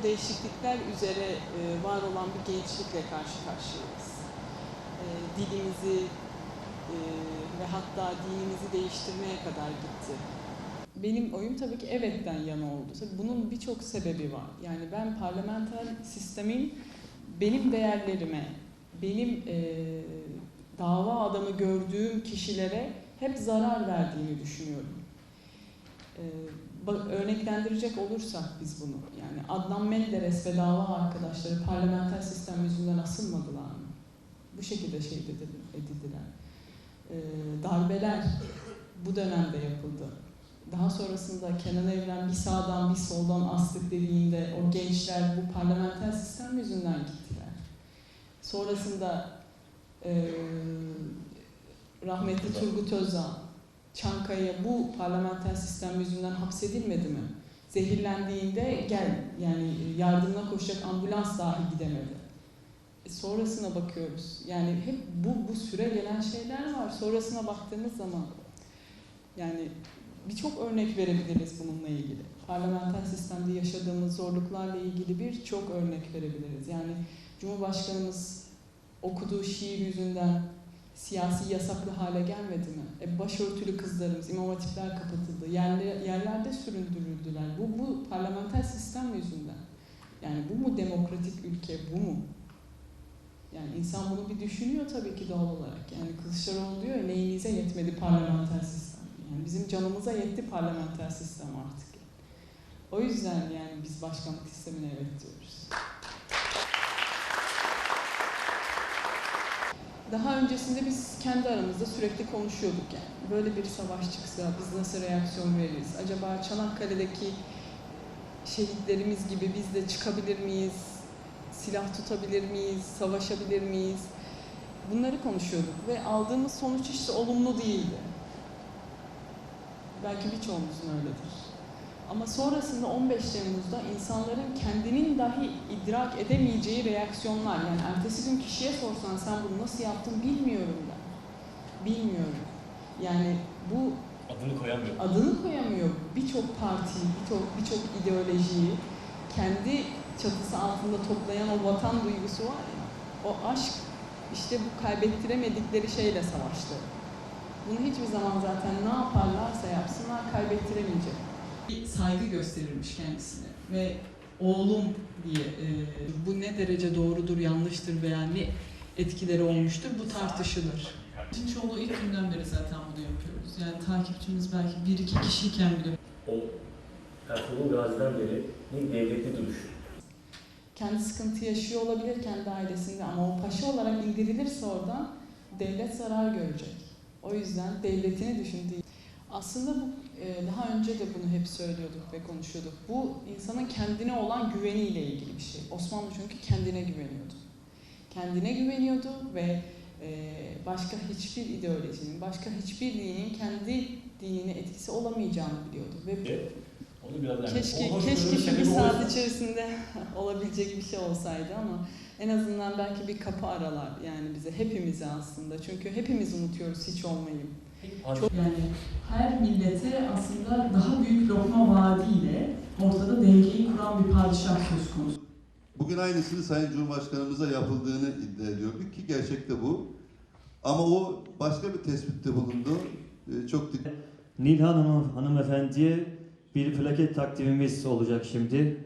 o değişiklikler üzere e, var olan bir gençlikle karşı karşıyayız. E, dilimizi e, ve hatta dinimizi değiştirmeye kadar gitti. Benim oyum tabii ki evetten yana oldu. Tabii bunun birçok sebebi var. Yani ben parlamenter sistemin benim değerlerime, benim e, dava adamı gördüğüm kişilere hep zarar verdiğini düşünüyorum. E, örneklendirecek olursak biz bunu, yani Adnan Menderes ve dava arkadaşları parlamenter sistem yüzünden asılmadılar mı? Bu şekilde şey edildi- edildiler. E, darbeler bu dönemde yapıldı. Daha sonrasında Kenan Evren bir sağdan bir soldan astık dediğinde o gençler bu parlamenter sistem yüzünden gittiler. Sonrasında e, rahmetli Turgut Özal, Çankaya bu parlamenter sistem yüzünden hapsedilmedi mi? Zehirlendiğinde gel yani yardımına koşacak ambulans dahi gidemedi. E, sonrasına bakıyoruz. Yani hep bu bu süre gelen şeyler var. Sonrasına baktığımız zaman yani birçok örnek verebiliriz bununla ilgili. Parlamenter sistemde yaşadığımız zorluklarla ilgili birçok örnek verebiliriz. Yani Cumhurbaşkanımız okuduğu şiir yüzünden siyasi yasaklı hale gelmedi mi? E, başörtülü kızlarımız, imam hatipler kapatıldı, yerli, yerlerde süründürüldüler. Bu, bu parlamenter sistem yüzünden. Yani bu mu demokratik ülke, bu mu? Yani insan bunu bir düşünüyor tabii ki doğal olarak. Yani Kılıçdaroğlu diyor neyinize yetmedi parlamenter sistem. Yani bizim canımıza yetti parlamenter sistem artık. O yüzden yani biz başkanlık sistemine evet diyoruz. Daha öncesinde biz kendi aramızda sürekli konuşuyorduk yani. Böyle bir savaş çıksa biz nasıl reaksiyon veririz? Acaba Çanakkale'deki şehitlerimiz gibi biz de çıkabilir miyiz? Silah tutabilir miyiz? Savaşabilir miyiz? Bunları konuşuyorduk ve aldığımız sonuç işte olumlu değildi. Belki birçoğumuzun öyledir. Ama sonrasında 15 Temmuz'da insanların kendinin dahi idrak edemeyeceği reaksiyonlar, yani ertesi gün kişiye sorsan sen bunu nasıl yaptın bilmiyorum ben. Bilmiyorum. Yani bu Adını koyamıyor. adını koyamıyor birçok partiyi, birçok birçok ideolojiyi kendi çatısı altında toplayan o vatan duygusu var ya, o aşk işte bu kaybettiremedikleri şeyle savaştı. Bunu hiçbir zaman zaten ne yaparlarsa yapsınlar kaybettiremeyecek. Bir saygı gösterilmiş kendisine ve oğlum diye e, bu ne derece doğrudur, yanlıştır veya ne etkileri olmuştur bu tartışılır. Çinçoğlu ilk günden beri zaten bunu yapıyoruz. Yani takipçimiz belki bir iki kişiyken bile O Ertuğrul Gazi'den beri bir devletli duruş. kendi sıkıntı yaşıyor olabilir kendi ailesinde ama o paşa olarak indirilirse oradan devlet zarar görecek. O yüzden devletini düşündüğü. Aslında bu e, daha önce de bunu hep söylüyorduk ve konuşuyorduk. Bu insanın kendine olan güveniyle ilgili bir şey. Osmanlı çünkü kendine güveniyordu. Kendine güveniyordu ve e, başka hiçbir ideolojinin, başka hiçbir dinin kendi dinine etkisi olamayacağını biliyordu. Ve Onu biraz yani Keşke, o keşke şu bir o. saat içerisinde olabilecek bir şey olsaydı ama en azından belki bir kapı aralar yani bize hepimize aslında. Çünkü hepimiz unutuyoruz hiç olmayı. Çok yani her millete aslında daha büyük lokma vaadiyle ortada dengeyi kuran bir padişah söz konusu. Bugün aynısını Sayın Cumhurbaşkanımıza yapıldığını iddia ediyorduk ki gerçekte bu. Ama o başka bir tespitte bulundu. Ee, Çok dikkat Nil Hanım, hanımefendiye bir plaket takdimimiz olacak şimdi.